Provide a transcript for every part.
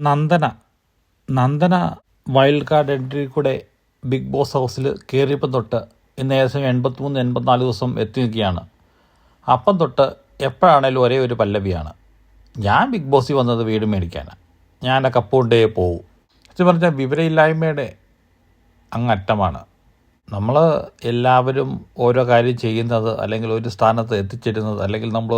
Nandana. Nandana wild card entry കൂടെ big boss ഹൗസിൽ കയറിയപ്പം തൊട്ട് ഇന്ന് ഏകദേശം എൺപത്തിമൂന്ന് എൺപത്തിനാല് ദിവസം എത്തി നിൽക്കുകയാണ്. അപ്പം തൊട്ട് എപ്പോഴാണേലും ഒരേ ഒരു പല്ലവിയാണ്. ഞാൻ ബിഗ് ബോസിൽ വന്നത് വീട് മേടിക്കാനാണ് ഞാൻ ആ കപ്പ് കൊണ്ടേ പോവും. എന്ന് പറഞ്ഞാൽ വിവരമില്ലായ്മയുടെ അങ്ങറ്റമാണ് നമ്മൾ എല്ലാവരും ഓരോ കാര്യം ചെയ്യുന്നത് അല്ലെങ്കിൽ ഒരു സ്ഥാനത്ത് എത്തിച്ചേരുന്നത് അല്ലെങ്കിൽ നമ്മൾ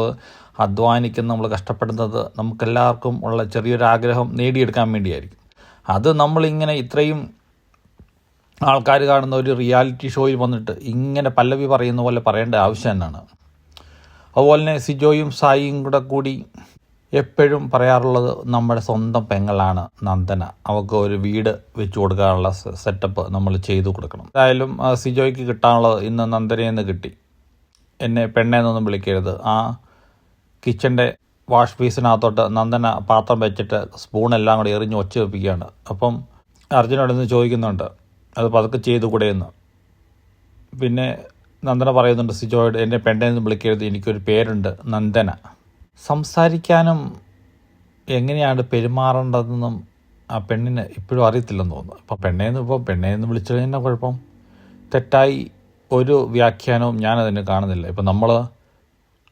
അധ്വാനിക്കുന്ന നമ്മൾ കഷ്ടപ്പെടുന്നത് നമുക്കെല്ലാവർക്കും ഉള്ള ചെറിയൊരു ആഗ്രഹം നേടിയെടുക്കാൻ വേണ്ടിയായിരിക്കും. അത് നമ്മളിങ്ങനെ ഇത്രയും ആൾക്കാർ കാണുന്ന ഒരു റിയാലിറ്റി ഷോയിൽ വന്നിട്ട് ഇങ്ങനെ പല്ലവി പറയുന്ന പോലെ പറയേണ്ട ആവശ്യം തന്നെയാണ് അതുപോലെ തന്നെ സിജോയും സായിയും കൂടെ കൂടി എപ്പോഴും പറയാറുള്ളത് നമ്മുടെ സ്വന്തം പെങ്ങളാണ് നന്ദന. അവൾക്ക് ഒരു വീട് വെച്ചു കൊടുക്കാനുള്ള സെറ്റപ്പ് നമ്മൾ ചെയ്തു കൊടുക്കണം. എന്തായാലും സിജോയ്ക്ക് കിട്ടാനുള്ളത് ഇന്ന് നന്ദനയിൽ നിന്ന് കിട്ടി. എന്നെ പെണ്ണേന്നൊന്നും വിളിക്കരുത്. ആ കിച്ചന്റെ വാഷ് പീസിനകത്തോട്ട് നന്ദന പാത്രം വെച്ചിട്ട് സ്പൂണെല്ലാം കൂടി എറിഞ്ഞ് ഒച്ച വെപ്പിക്കുകയാണ്. അപ്പം അർജുനോട് നിന്ന് ചോദിക്കുന്നുണ്ട് അത് പതുക്കെ ചെയ്തു കൂടെയെന്ന്? പിന്നെ നന്ദന പറയുന്നുണ്ട് സിജോയോട് എന്നെ പെണ്ണേന്ന് വിളിക്കരുത്. എനിക്കൊരു പേരുണ്ട് നന്ദന. സംസാരിക്കാനും എങ്ങനെയാണ് പെരുമാറേണ്ടതെന്നും ആ പെണ്ണിന് ഇപ്പോഴും അറിയത്തില്ലെന്ന് തോന്നുന്നു. അപ്പം പെണ്ണേന്ന് ഇപ്പോൾ പെണ്ണേന്ന് വിളിച്ചു കഴിഞ്ഞാൽ കുഴപ്പം? തെറ്റായി ഒരു വ്യാഖ്യാനവും ഞാനതിന് കാണുന്നില്ല. ഇപ്പം നമ്മൾ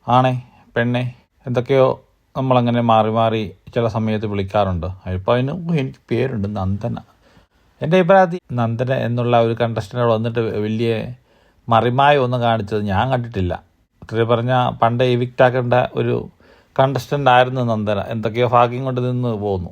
ആണേ പെണ്ണെ എന്തൊക്കെയോ നമ്മളങ്ങനെ മാറി മാറി ചില സമയത്ത് വിളിക്കാറുണ്ട്. ഇപ്പോൾ അതിന് എനിക്ക് പേരുണ്ട് നന്ദന. എന്റെ അഭിപ്രായത്തിൽ നന്ദന എന്നുള്ള ഒരു കണ്ടസ്റ്റന്റ് വന്നിട്ട് വലിയ മറിമായ ഒന്നും കാണിച്ചത് ഞാൻ കണ്ടിട്ടില്ല. ഇത്രയും പറഞ്ഞാൽ പണ്ട് എവിക്റ്റ് ആക്കേണ്ട ഒരു കണ്ടസ്റ്റന്റ് ആയിരുന്നു നന്ദന. എന്തൊക്കെയോ ഭാഗ്യം കൊണ്ട് നിന്ന് പോന്നു